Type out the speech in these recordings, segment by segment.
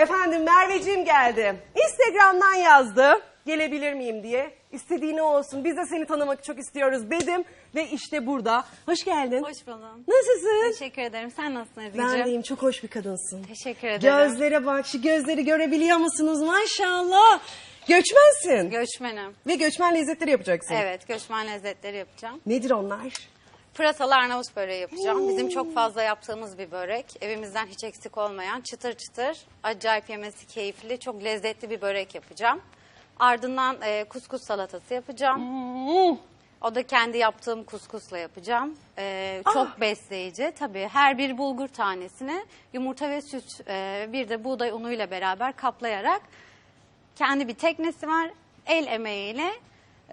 Efendim Merveciğim geldi. Instagram'dan yazdı. Gelebilir miyim diye. İstediğini olsun. Biz de seni tanımak çok istiyoruz dedim. Ve işte burada. Hoş geldin. Hoş buldum. Nasılsın? Teşekkür ederim. Sen nasılsın Ben Ezgi'ciğim? deyim çok hoş bir kadınsın. Teşekkür ederim. Gözlere bak şu gözleri görebiliyor musunuz maşallah. Göçmensin. Göçmenim. Ve göçmen lezzetleri yapacaksın. Evet, göçmen lezzetleri yapacağım. Nedir onlar? Pırasalı Arnavut böreği yapacağım. Bizim çok fazla yaptığımız bir börek. Evimizden hiç eksik olmayan çıtır çıtır, acayip yemesi keyifli, çok lezzetli bir börek yapacağım. Ardından e, kuskus salatası yapacağım. O da kendi yaptığım kuskusla yapacağım. E, çok besleyici. Tabii her bir bulgur tanesini yumurta ve süt, e, bir de buğday unuyla beraber kaplayarak kendi bir teknesi var. El emeğiyle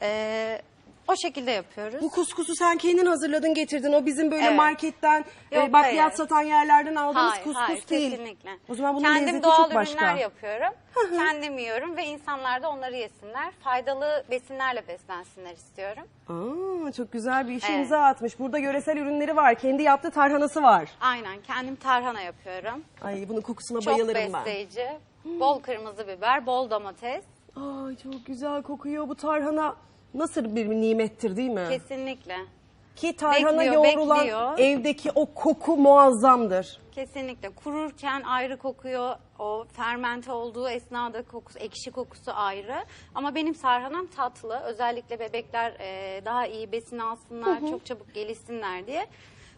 e, o şekilde yapıyoruz. Bu kuskusu sen kendin hazırladın getirdin. O bizim böyle Evet. marketten, e, Yok, bakliyat hayır. satan yerlerden aldığımız Hayır, kuskus hayır, değil. kesinlikle. O zaman bunun Kendim lezzeti doğal çok başka. ürünler yapıyorum. Kendim yiyorum ve insanlar da onları yesinler. Faydalı besinlerle beslensinler istiyorum. Aa, çok güzel bir işe Evet. imza atmış. Burada yöresel ürünleri var. Kendi yaptığı tarhanası var. Aynen kendim tarhana yapıyorum. Ay bunun kokusuna Çok bayılırım ben. besleyici. Bol kırmızı biber, bol domates. Ay çok güzel kokuyor bu tarhana. Nasıl bir nimettir değil mi? Kesinlikle. Ki tarhana Bekliyor, yoğrulan bekliyor. evdeki o koku muazzamdır. Kesinlikle. Kururken ayrı kokuyor. O fermente olduğu esnada kokusu, ekşi kokusu ayrı. Ama benim sarhanam tatlı. Özellikle bebekler e, daha iyi besin alsınlar, çok çabuk gelişsinler diye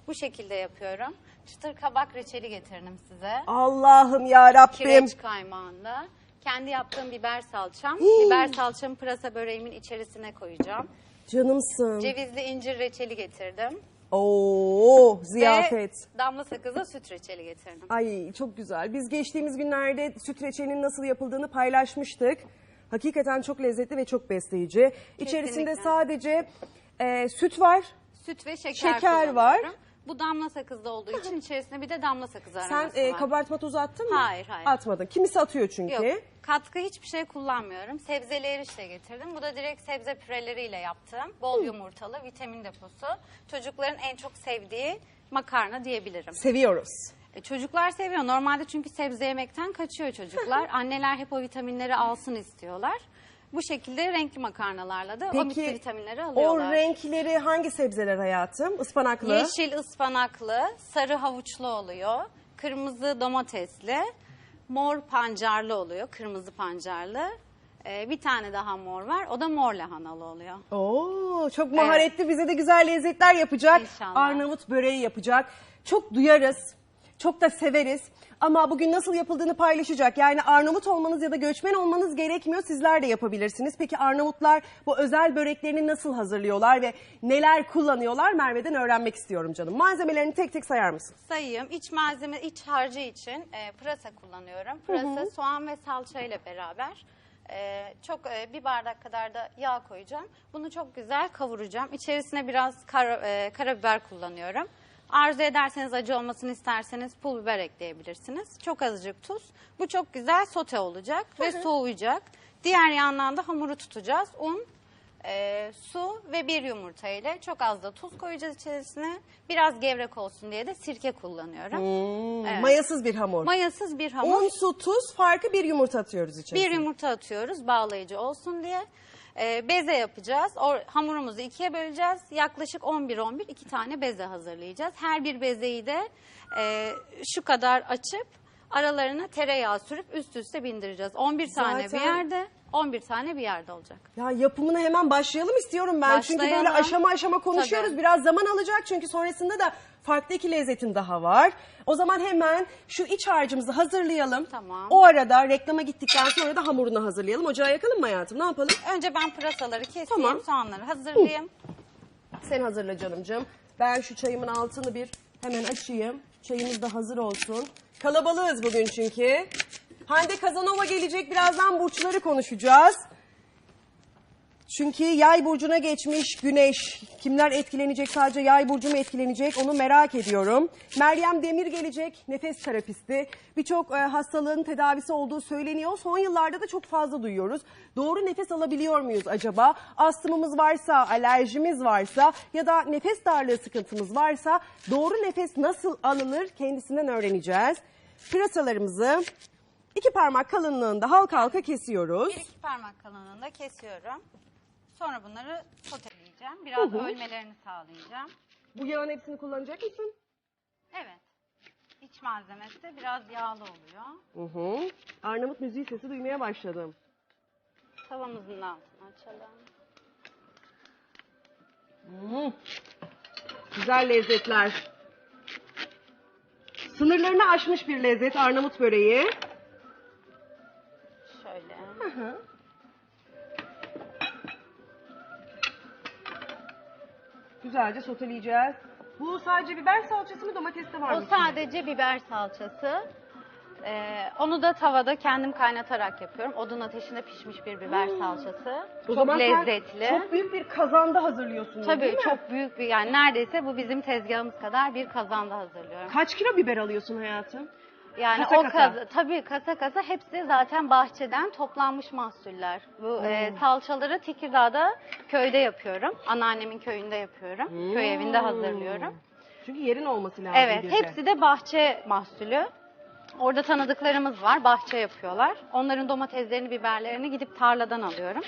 bu şekilde yapıyorum. Çıtır kabak reçeli getirdim size. Allah'ım ya Rabbim. Kireç kaymağında. Kendi yaptığım biber salçam. biber salçamı pırasa böreğimin içerisine koyacağım. Canımsın. Cevizli incir reçeli getirdim. Oo ziyafet. Ve damla sakızlı süt reçeli getirdim. Ay çok güzel. Biz geçtiğimiz günlerde süt reçelinin nasıl yapıldığını paylaşmıştık. Hakikaten çok lezzetli ve çok besleyici. İçerisinde Kesinlikle. sadece e, süt var. Süt ve şeker, Şeker kullanıyorum. Bu damla sakızlı olduğu için içerisinde bir de damla sakız Sen aroması e, var. kabartma tozu attın mı? Hayır, hayır. Atmadın. Kimisi atıyor çünkü. Yok, katkı hiçbir şey kullanmıyorum. Sebzeli erişte getirdim. Bu da direkt sebze püreleriyle yaptığım. Bol yumurtalı, vitamin deposu. Çocukların en çok sevdiği makarna diyebilirim. Seviyoruz. E, çocuklar seviyor. Normalde çünkü sebze yemekten kaçıyor çocuklar. Anneler hep o vitaminleri alsın istiyorlar. Bu şekilde renkli makarnalarla da o Peki vitaminleri o alıyorlar. renkleri hangi sebzeler hayatım? Ispanaklı. Yeşil ıspanaklı, sarı havuçlu oluyor, kırmızı domatesli, mor pancarlı oluyor, kırmızı pancarlı. Ee, bir tane daha mor var, o da mor lahanalı oluyor. Oo, çok maharetli bize de güzel lezzetler yapacak. İnşallah. Arnavut böreği yapacak. Çok duyarız. Çok da severiz. Ama bugün nasıl yapıldığını paylaşacak. Yani Arnavut olmanız ya da göçmen olmanız gerekmiyor. Sizler de yapabilirsiniz. Peki Arnavutlar bu özel böreklerini nasıl hazırlıyorlar ve neler kullanıyorlar? Merve'den öğrenmek istiyorum canım. Malzemelerini tek tek sayar mısın? Sayayım, iç malzeme, iç harcı için e, pırasa kullanıyorum. Pırasa, soğan ve salça ile beraber. e, çok e, bir bardak kadar da yağ koyacağım. Bunu çok güzel kavuracağım. İçerisine biraz kara, e, karabiber kullanıyorum. Arzu ederseniz acı olmasını isterseniz pul biber ekleyebilirsiniz. Çok azıcık tuz. Bu çok güzel sote olacak ve soğuyacak. Diğer yandan da hamuru tutacağız. Un, e, su ve bir yumurta ile çok az da tuz koyacağız içerisine. Biraz gevrek olsun diye de sirke kullanıyorum. Evet. Mayasız bir hamur. Mayasız bir hamur. Un, su, tuz, farkı bir yumurta atıyoruz içerisine. Bir yumurta atıyoruz bağlayıcı olsun diye. Ee, beze yapacağız. O, hamurumuzu ikiye böleceğiz. Yaklaşık 11-11 iki tane beze hazırlayacağız. Her bir bezeyi de e, şu kadar açıp aralarına tereyağı sürüp üst üste bindireceğiz. 11 tane bir Zaten- yerde, 11 tane bir yerde olacak. Ya yapımına hemen başlayalım istiyorum ben. Çünkü böyle Başlayalım. aşama aşama konuşuyoruz. Tabii. Biraz zaman alacak çünkü sonrasında da farklı iki lezzetin daha var. O zaman hemen şu iç harcımızı hazırlayalım. Tamam. O arada reklama gittikten sonra da hamurunu hazırlayalım. Ocağı yakalım mı hayatım? Ne yapalım? Önce ben pırasaları keseyim, Tamam. soğanları hazırlayayım. Sen hazırla canımcığım. Ben şu çayımın altını bir hemen açayım. Çayımız da hazır olsun. Kalabalığız bugün çünkü. Hande Kazanova gelecek. Birazdan burçları konuşacağız. Çünkü yay burcuna geçmiş güneş. Kimler etkilenecek sadece yay burcu mu etkilenecek onu merak ediyorum. Meryem Demir gelecek nefes terapisti. Birçok e, hastalığın tedavisi olduğu söyleniyor. Son yıllarda da çok fazla duyuyoruz. Doğru nefes alabiliyor muyuz acaba? Astımımız varsa, alerjimiz varsa ya da nefes darlığı sıkıntımız varsa doğru nefes nasıl alınır kendisinden öğreneceğiz. Pırasalarımızı İki parmak kalınlığında halka halka kesiyoruz. Bir iki parmak kalınlığında kesiyorum. Sonra bunları soteleyeceğim. Biraz Hı hı. ölmelerini sağlayacağım. Bu yağın hepsini kullanacak mısın? Evet. İç malzemesi biraz yağlı oluyor. Hı hı. Arnavut müziği sesi duymaya başladım. Tavamızın altını açalım. Hı. Güzel lezzetler. Sınırlarını aşmış bir lezzet Arnavut böreği. Güzelce soteleyeceğiz. Bu sadece biber salçası mı domates de var O mı? sadece biber salçası. Ee, onu da tavada kendim kaynatarak yapıyorum. Odun ateşinde pişmiş bir biber salçası. Hmm. O çok zaman sen lezzetli. Çok büyük bir kazanda hazırlıyorsun. değil Tabii mi? çok büyük bir yani neredeyse bu bizim tezgahımız kadar bir kazanda hazırlıyorum. Kaç kilo biber alıyorsun hayatım? Yani Kasa o kasa. tabii kasa kasa hepsi zaten bahçeden toplanmış mahsuller. Bu e, Hmm. salçaları Tekirdağ'da köyde yapıyorum. Anneannemin köyünde yapıyorum. Köy Hmm. evinde hazırlıyorum. Çünkü yerin olması lazım. Evet, bir de. hepsi de bahçe mahsulü. Orada tanıdıklarımız var, bahçe yapıyorlar. Onların domateslerini, biberlerini gidip tarladan alıyorum.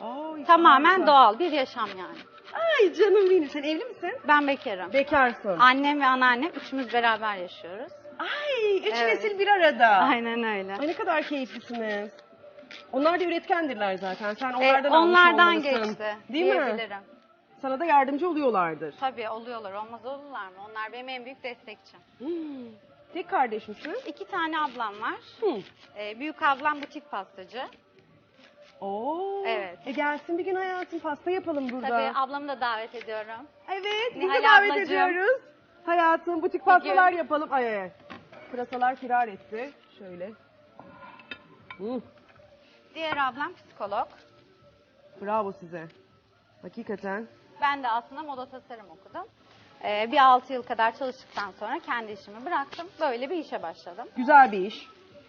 Ay, Tamamen harika. doğal bir yaşam yani. Ay canım benim. Sen evli misin? Ben bekarım. Bekarsın. Annem ve anneannem üçümüz beraber yaşıyoruz. Ay üç Evet. nesil bir arada. Aynen öyle. Ay ne kadar keyiflisiniz. Onlar da üretkendirler zaten. Sen E, onlardan almış onlardan olmalısın. geçti Değil mi? diyebilirim. Sana da yardımcı oluyorlardır. Tabii oluyorlar, olmaz olurlar mı? Onlar benim en büyük destekçim. Hmm. Tek kardeş misin? İki tane ablam var. Hı. E, büyük ablam butik pastacı. Oo. Evet. E gelsin bir gün hayatım pasta yapalım burada. Tabii ablamı da davet ediyorum. Evet, biz de Nihal davet ablacığım. ediyoruz. Hayatım butik pastalar yapalım. Ay ay ay. Pırasalar firar etti. Şöyle. Hı, Diğer ablam psikolog. bravo size. Hakikaten. Ben de aslında moda tasarım okudum. Ee, bir 6 yıl kadar çalıştıktan sonra kendi işimi bıraktım. Böyle bir işe başladım. Güzel bir iş.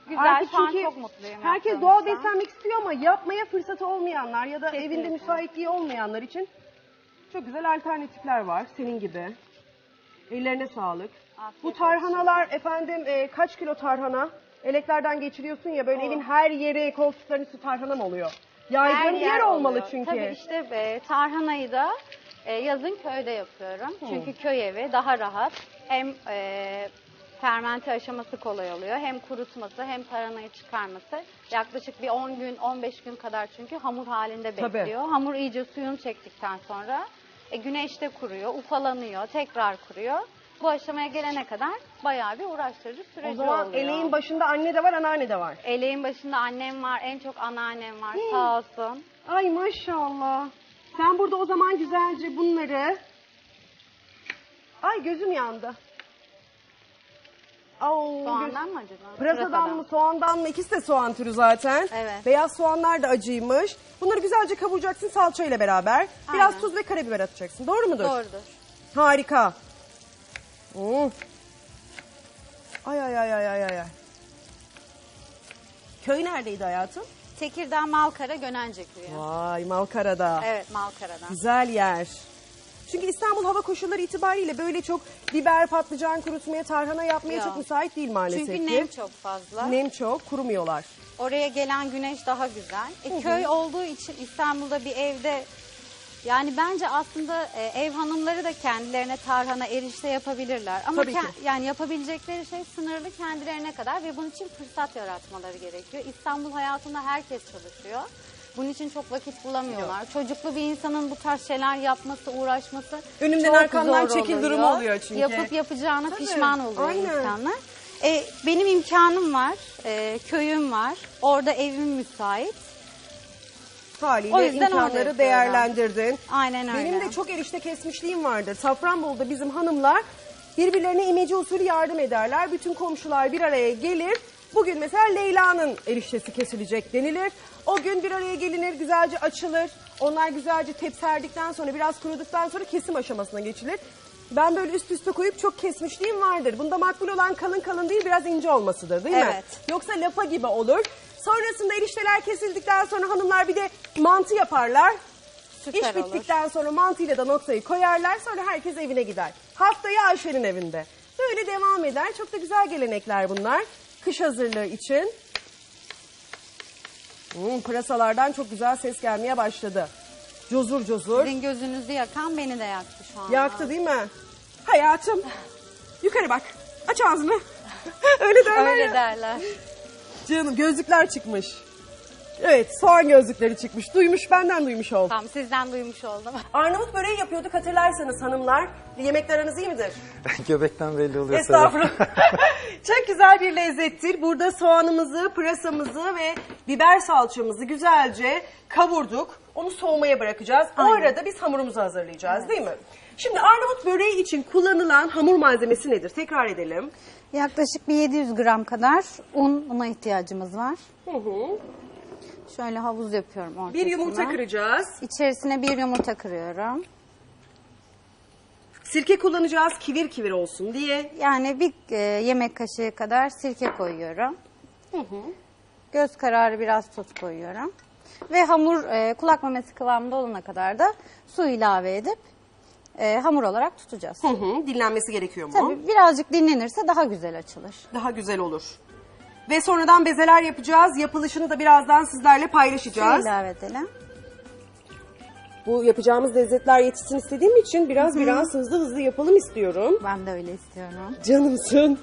Güzel, Artık şu an çünkü çok mutluyum. Herkes yaptığım doğal işten. beslenmek istiyor ama yapmaya fırsatı olmayanlar ya da Kesinlikle. evinde müsaitliği olmayanlar için çok güzel alternatifler var senin gibi. Ellerine sağlık. Bu tarhanalar efendim e, kaç kilo tarhana? Eleklerden geçiriyorsun ya böyle evin her yeri koltukların üstü tarhana mı oluyor? Her Yaygın yer, olmalı oluyor. çünkü. Tabii işte e, tarhanayı da e, yazın köyde yapıyorum. Çünkü köy evi daha rahat. Hem e, fermente aşaması kolay oluyor. Hem kurutması hem tarhanayı çıkarması. Yaklaşık bir 10 gün 15 gün kadar çünkü hamur halinde Tabii. bekliyor. Hamur iyice suyunu çektikten sonra e, güneşte kuruyor, ufalanıyor, tekrar kuruyor. Bu aşamaya gelene kadar bayağı bir uğraştırıcı süreci o zaman oluyor. eleğin başında anne de var anneanne de var. Eleğin başında annem var, en çok anneannem var sağ olsun. Ay maşallah. Sen burada o zaman güzelce bunları... Ay gözüm yandı. Oo, Soğandan mı acaba? Pırasadan mı soğandan mı ikisi de soğan türü zaten. Evet. Beyaz soğanlar da acıymış. Bunları güzelce kavuracaksın salça ile beraber. Biraz Aynen. tuz ve karabiber atacaksın. Doğru mudur? Doğrudur. Harika. Hmm. Ay ay ay ay ay ay. ay. Köy neredeydi hayatım? Tekirdağ Malkara Gönence köyü. Vay Malkara'da. Evet Malkara'dan. Güzel yer. Çünkü İstanbul hava koşulları itibariyle böyle çok biber, patlıcan kurutmaya, tarhana yapmaya Ya. çok müsait değil maalesef Çünkü ki. nem çok fazla. Nem çok, kurumuyorlar. Oraya gelen güneş daha güzel. E, köy olduğu için İstanbul'da bir evde yani bence aslında e, ev hanımları da kendilerine tarhana, erişte yapabilirler. Ama Tabii ki. ke- yani yapabilecekleri şey sınırlı kendilerine kadar ve bunun için fırsat yaratmaları gerekiyor. İstanbul hayatında herkes çalışıyor. Bunun için çok vakit bulamıyorlar. Çocuklu bir insanın bu tarz şeyler yapması, uğraşması Önümden çok arkamdan zor çekil durumu oluyor çünkü. Yapıp yapacağına Tabii, pişman oluyor aynen. insanlar. E, benim imkanım var, e, köyüm var. Orada evim müsait. Haliyle O yüzden imkanları değerlendirdin. Aynen öyle. Benim de çok erişte kesmişliğim vardır. Safranbolu'da bizim hanımlar birbirlerine imece usulü yardım ederler. Bütün komşular bir araya gelir. Bugün mesela Leyla'nın eriştesi kesilecek denilir. O gün bir araya gelinir, güzelce açılır. Onlar güzelce tepserdikten sonra, biraz kuruduktan sonra kesim aşamasına geçilir. Ben böyle üst üste koyup çok kesmişliğim vardır. Bunda makbul olan kalın kalın değil, biraz ince olmasıdır değil mi? Evet. Yoksa lapa gibi olur. Sonrasında erişteler kesildikten sonra hanımlar bir de mantı yaparlar. Süper İş olur. bittikten sonra mantıyla da noktayı koyarlar. Sonra herkes evine gider. Haftaya Ayşe'nin evinde. Böyle devam eder. Çok da güzel gelenekler bunlar. kış hazırlığı için. Hmm, pırasalardan çok güzel ses gelmeye başladı. Cozur cozur. Sizin gözünüzü yakan beni de yaktı şu an. Yaktı değil mi? Hayatım. Yukarı bak. Aç ağzını. Öyle derler Öyle ya. derler. Canım gözlükler çıkmış. Evet soğan gözlükleri çıkmış. Duymuş benden duymuş oldu. Tamam sizden duymuş oldum. Arnavut böreği yapıyorduk hatırlarsanız hanımlar. Yemekler aranız iyi midir? Göbekten belli oluyor. Estağfurullah. Çok güzel bir lezzettir. Burada soğanımızı, pırasamızı ve biber salçamızı güzelce kavurduk. Onu soğumaya bırakacağız. O Aynen. arada biz hamurumuzu hazırlayacağız değil mi? Şimdi Arnavut böreği için kullanılan hamur malzemesi nedir? Tekrar edelim. Yaklaşık bir 700 gram kadar un, una ihtiyacımız var. Hı hı. Şöyle havuz yapıyorum ortasına. Bir yumurta kıracağız. İçerisine bir yumurta kırıyorum. Sirke kullanacağız kivir kivir olsun diye. Yani bir e, yemek kaşığı kadar sirke koyuyorum. Göz kararı biraz tuz koyuyorum. Ve hamur e, kulak memesi kıvamında olana kadar da su ilave edip e, hamur olarak tutacağız. Hı hı. Dinlenmesi gerekiyor mu? Tabii birazcık dinlenirse daha güzel açılır. Daha güzel olur. Ve sonradan bezeler yapacağız. Yapılışını da birazdan sizlerle paylaşacağız. ilave edelim. Bu yapacağımız lezzetler yetişsin istediğim için biraz biraz hızlı hızlı yapalım istiyorum. Ben de öyle istiyorum. Canımsın.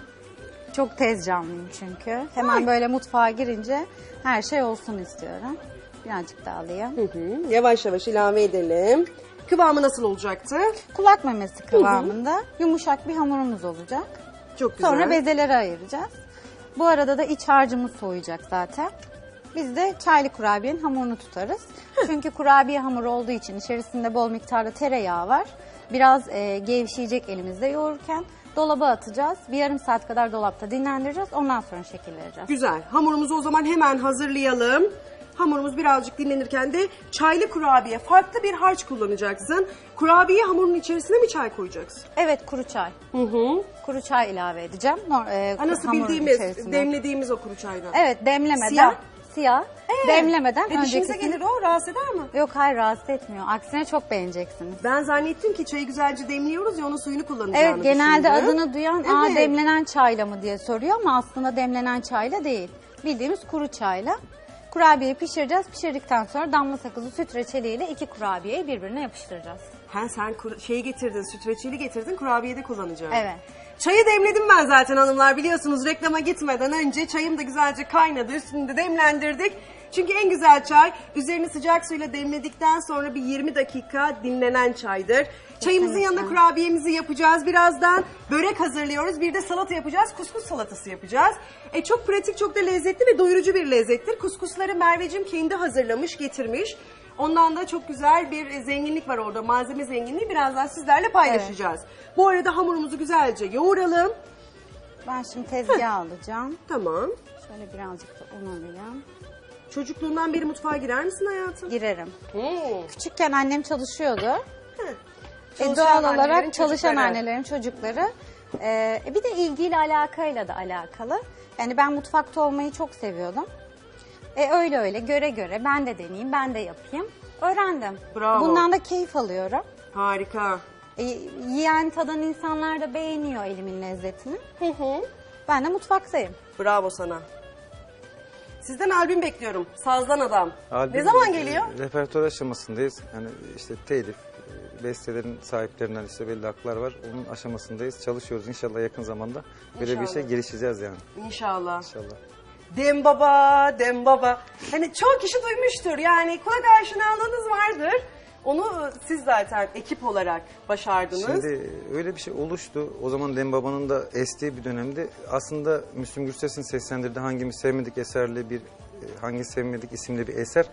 Çok tez canlıyım çünkü. Hemen böyle mutfağa girince her şey olsun istiyorum. Birazcık daha alayım. Hı hı. Yavaş yavaş ilave edelim. Kıvamı nasıl olacaktı? Kulak memesi kıvamında yumuşak bir hamurumuz olacak. Çok güzel. Sonra bezelere ayıracağız. Bu arada da iç harcımız soğuyacak zaten. Biz de çaylı kurabiyenin hamurunu tutarız. Çünkü kurabiye hamuru olduğu için içerisinde bol miktarda tereyağı var. Biraz e, gevşeyecek elimizde yoğururken. Dolaba atacağız. Bir yarım saat kadar dolapta dinlendireceğiz. Ondan sonra şekil vereceğiz. Güzel. Hamurumuzu o zaman hemen hazırlayalım. Hamurumuz birazcık dinlenirken de çaylı kurabiye farklı bir harç kullanacaksın. Kurabiye hamurunun içerisine mi çay koyacaksın? Evet kuru çay. Hı hı. Kuru çay ilave edeceğim. Nor- e, Ha, nasıl hamurun bildiğimiz, içerisine. demlediğimiz o kuru çaydan. Evet demlemeden. Siyah. Siyah. Demlemeden E, dişinize öncekisini- gelir o rahatsız eder mi? Yok hayır rahatsız etmiyor. Aksine çok beğeneceksiniz. Ben zannettim ki çayı güzelce demliyoruz ya onun suyunu kullanacağını Evet genelde düşündüm. adını duyan aa Evet. demlenen çayla mı diye soruyor ama aslında demlenen çayla değil. Bildiğimiz kuru çayla. Kurabiyeyi pişireceğiz. Pişirdikten sonra damla sakızı süt reçeliyle iki kurabiyeyi birbirine yapıştıracağız. Ha sen kur- şeyi getirdin, süt reçeli getirdin, kurabiyede kullanacağım. Evet. Çayı demledim ben zaten hanımlar biliyorsunuz reklama gitmeden önce çayım da güzelce kaynadı üstünü de demlendirdik. Çünkü en güzel çay üzerini sıcak suyla demledikten sonra bir 20 dakika dinlenen çaydır. Çayımızın yanında kurabiyemizi yapacağız birazdan. Börek hazırlıyoruz. Bir de salata yapacağız. Kuskus salatası yapacağız. E, çok pratik, çok da lezzetli ve doyurucu bir lezzettir. Kuskusları Merveciğim kendi hazırlamış, getirmiş. Ondan da çok güzel bir zenginlik var orada. Malzeme zenginliği birazdan sizlerle paylaşacağız. Bu arada hamurumuzu güzelce yoğuralım. Ben şimdi tezgah alacağım. Tamam. Şöyle birazcık da un alayım. Çocukluğundan beri mutfağa girer misin hayatım? Girerim. Hmm. Küçükken annem çalışıyordu. E, Çalışan doğal annelerin olarak çalışan çocukları. annelerin çocukları. E, bir de ilgiyle alakayla da alakalı. Yani ben mutfakta olmayı çok seviyordum. E öyle öyle göre göre ben de deneyeyim, ben de yapayım. Öğrendim. Bravo. Bundan da keyif alıyorum. Harika. E, yiyen tadan insanlar da beğeniyor elimin lezzetini. Hı hı. Ben de mutfaktayım. Bravo sana. Sizden albüm bekliyorum. Sazdan adam. Albüm, ne zaman e, geliyor? Repertuar aşamasındayız. Yani işte telif, e, bestelerin sahiplerinden işte belli haklar var. Onun aşamasındayız. Çalışıyoruz inşallah yakın zamanda. Böyle bir şey girişeceğiz yani. İnşallah. İnşallah. Dem baba, dem baba. Hani çoğu kişi duymuştur. Yani kulak aşinalığınız vardır. Onu siz zaten ekip olarak başardınız. Şimdi öyle bir şey oluştu. O zaman Dem Baba'nın da estiği bir dönemde aslında Müslüm Gürses'in seslendirdiği hangimiz sevmedik eserli bir e, hangi sevmedik isimli bir eser.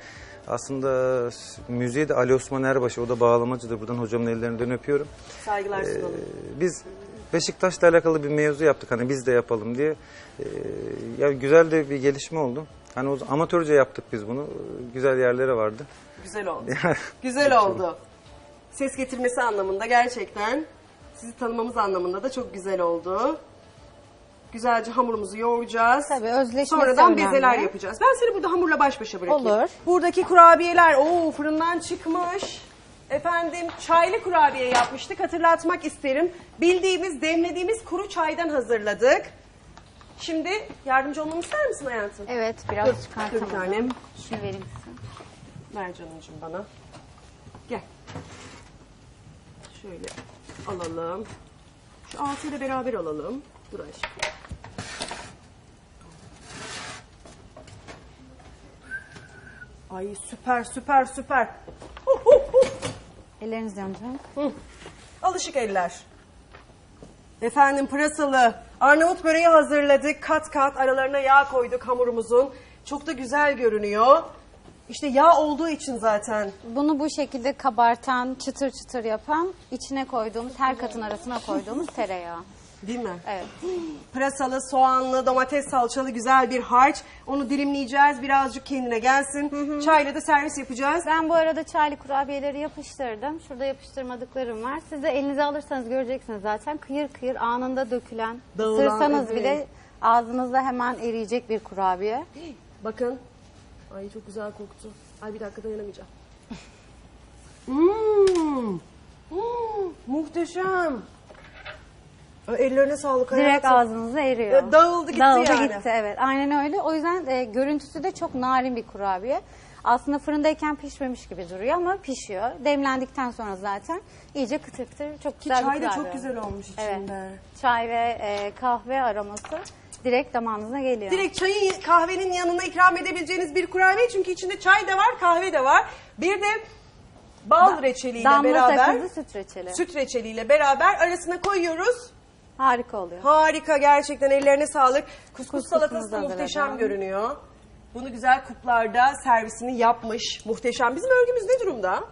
Aslında müziği de Ali Osman Erbaşı o da bağlamacıdır. Buradan hocamın ellerinden öpüyorum. Saygılar sunalım. Ee, biz Beşiktaş'la alakalı bir mevzu yaptık hani biz de yapalım diye. Ee, ya güzel de bir gelişme oldu. Hani o amatörce yaptık biz bunu. Güzel yerlere vardı. Güzel oldu. Güzel oldu. Ses getirmesi anlamında gerçekten sizi tanımamız anlamında da çok güzel oldu. Güzelce hamurumuzu yoğuracağız. Tabii, özleşmesi Sonradan önemli. bezeler yapacağız. Ben seni burada hamurla baş başa bırakayım. Olur. Buradaki kurabiyeler o fırından çıkmış. Efendim çaylı kurabiye yapmıştık hatırlatmak isterim. Bildiğimiz demlediğimiz kuru çaydan hazırladık. Şimdi yardımcı olmamı ister misin hayatım? Evet biraz Dur, dur çıkartalım. tanem. Şunu vereyim size. Ver canımcığım bana. Gel. Şöyle alalım. Şu altıyı da beraber alalım. Dur aşkım. Ay süper süper süper. Huh, huh, huh. Elleriniz yanacak. Hı. Alışık eller. Efendim pırasalı Arnavut böreği hazırladık. Kat kat aralarına yağ koyduk hamurumuzun. Çok da güzel görünüyor. İşte yağ olduğu için zaten. Bunu bu şekilde kabartan, çıtır çıtır yapan, içine koyduğumuz, her katın arasına koyduğumuz tereyağı. Değil mi? Evet. Pırasalı, soğanlı, domates salçalı güzel bir harç. Onu dilimleyeceğiz. Birazcık kendine gelsin. Çayla da servis yapacağız. Ben bu arada çaylı kurabiyeleri yapıştırdım. Şurada yapıştırmadıklarım var. Siz de elinize alırsanız göreceksiniz zaten. Kıyır kıyır anında dökülen, Dağılan, ısırsanız evet. bile ağzınızda hemen eriyecek bir kurabiye. Bakın. Ay çok güzel koktu. Ay bir dakika dayanamayacağım. Hmm. Hmm, muhteşem. Ellerine sağlık Direkt hayatım. ağzınıza eriyor. Dağıldı gitti Dağıldı yani. gitti evet. Aynen öyle. O yüzden e, görüntüsü de çok narin bir kurabiye. Aslında fırındayken pişmemiş gibi duruyor ama pişiyor. Demlendikten sonra zaten iyice kıtır kıtır çok Ki güzel bir çay da kurabiye. çok güzel olmuş içinde. Evet. Çay ve e, kahve aroması direkt damağınıza geliyor. Direkt çayın kahvenin yanına ikram edebileceğiniz bir kurabiye çünkü içinde çay da var, kahve de var. Bir de bal reçeliyle Damla beraber, sakızlı süt reçeli. süt reçeliyle beraber arasına koyuyoruz. Harika oluyor. Harika gerçekten ellerine sağlık. Kuskus Kuskusumuzu salatası da hazırladım. muhteşem görünüyor. Bunu güzel kuplarda servisini yapmış. Muhteşem. Bizim örgümüz ne durumda?